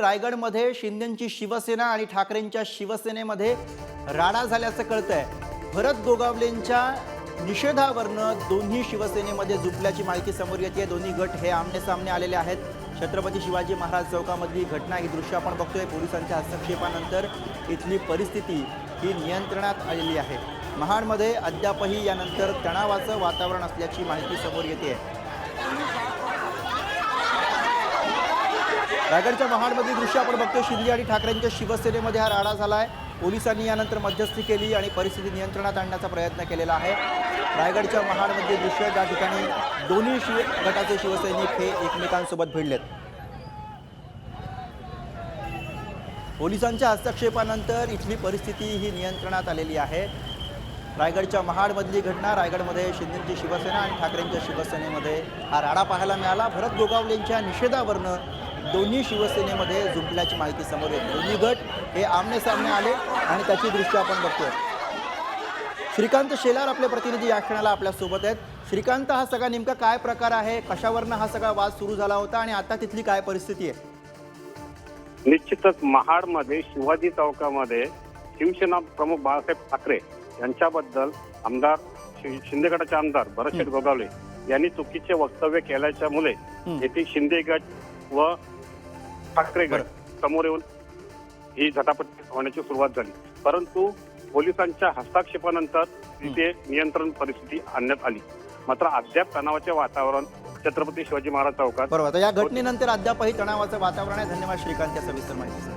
रायगडमध्ये शिंदेची शिवसेना आणि ठाकरेंच्या शिवसेनेमध्ये राडा झाल्याचं कळतंय. भरत गोगावलेंच्या निषेधावरनं दोन्ही शिवसेनेमध्ये झुपल्याची माहिती समोर येते दोन्ही गट हे आमने सामने आलेले आहेत. छत्रपती शिवाजी महाराज चौकामधली घटना ही दृश्य आपण बघतोय. पोलिसांच्या हस्तक्षेपानंतर इथली परिस्थिती ही नियंत्रणात आलेली आहे. महाडमध्ये अद्यापही यानंतर तणावाचं वातावरण असल्याची माहिती समोर येते रायगडच्या महाडमधील दृश्य आपण बघतो शिंदे आणि ठाकरेंच्या शिवसेनेमध्ये हा राडा झाला आहे पोलिसांनी यानंतर मध्यस्थी केली आणि परिस्थिती नियंत्रणात आणण्याचा प्रयत्न केलेला आहे. रायगडच्या महाडमध्ये दृश्य ज्या ठिकाणी दोन्ही शिव गटाचे शिवसैनिक हे एकमेकांसोबत भिडलेत. पोलिसांच्या हस्तक्षेपानंतर इथली परिस्थिती ही नियंत्रणात आलेली आहे. रायगडच्या महाडमधली घटना रायगडमध्ये शिंदेची शिवसेना आणि ठाकरेंच्या शिवसेनेमध्ये हा राडा पाहायला मिळाला. भरत गोगावलेंच्या निषेधावरनं दोन्ही शिवसेनेमध्ये जुंपल्याची माहिती समोर येते. दोन्ही गट हे आमने सामने आले आणि त्याची दृश्य आपण बघतोय. श्रीकांत शेलार आपले प्रतिनिधी या क्षणाला आपल्यासोबत आहेत. श्रीकांत हा सगळा नेमका काय प्रकार आहे? कशावरनं हा सगळा वाद सुरू झाला होता आणि आता तिथली काय परिस्थिती आहे? निश्चितच महाडमध्ये शिवाजी चौकामध्ये शिवसेना प्रमुख बाळासाहेब ठाकरे यांच्याबद्दल आमदार शिंदे गटाचे आमदार भरतशेठ गोगावले यांनी चुकीचे वक्तव्य केल्याच्या मुळे हं. येथे शिंदे गट व ठाकरे गट समोर येऊन ही झटापट होण्याची सुरुवात झाली. परंतु पोलिसांच्या हस्तक्षेपानंतर तिथे नियंत्रण परिस्थिती आणण्यात आली. मात्र अद्याप तणावाचे वातावरण छत्रपती शिवाजी महाराज चौकात बरोबर. या घटनेनंतर अद्यापही तणावाचं वातावरण आहे. धन्यवाद श्रीकांत या सविस्तर माहितीसाठी.